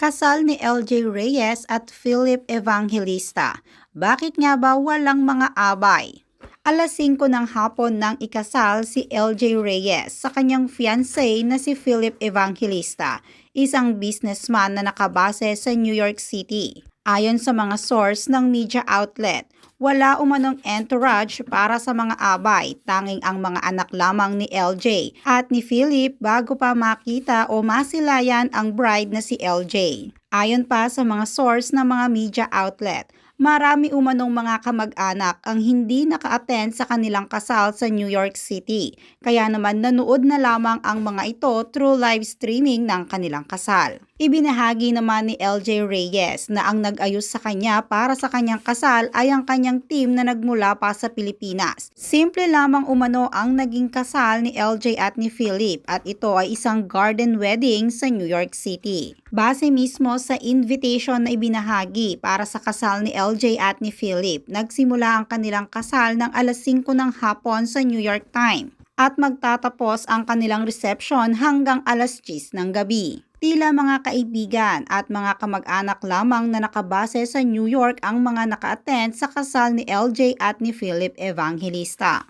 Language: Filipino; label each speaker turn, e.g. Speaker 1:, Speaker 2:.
Speaker 1: Kasal ni LJ Reyes at Philip Evangelista. Bakit nga ba walang mga abay? Alas 5 ng hapon nang ikasal si LJ Reyes sa kanyang fiancé na si Philip Evangelista, isang businessman na nakabase sa New York City. Ayon sa mga source ng media outlet, wala umanong entourage para sa mga abay, tanging ang mga anak lamang ni LJ at ni Philip bago pa makita o masilayan ang bride na si LJ. Ayon pa sa mga source ng mga media outlet, marami umanong mga kamag-anak ang hindi naka-attend sa kanilang kasal sa New York City. Kaya naman nanood na lamang ang mga ito through live streaming ng kanilang kasal. Ibinahagi naman ni LJ Reyes na ang nag-ayos sa kanya para sa kanyang kasal ay ang kanyang team na nagmula pa sa Pilipinas. Simple lamang umano ang naging kasal ni LJ at ni Philip at ito ay isang garden wedding sa New York City. Base mismo sa invitation na ibinahagi para sa kasal ni LJ at ni Philip, nagsimula ang kanilang kasal ng alas 5 ng hapon sa New York Time at magtatapos ang kanilang reception hanggang alas 10 ng gabi. Tila mga kaibigan at mga kamag-anak lamang na nakabase sa New York ang mga naka-attend sa kasal ni LJ at ni Philip Evangelista.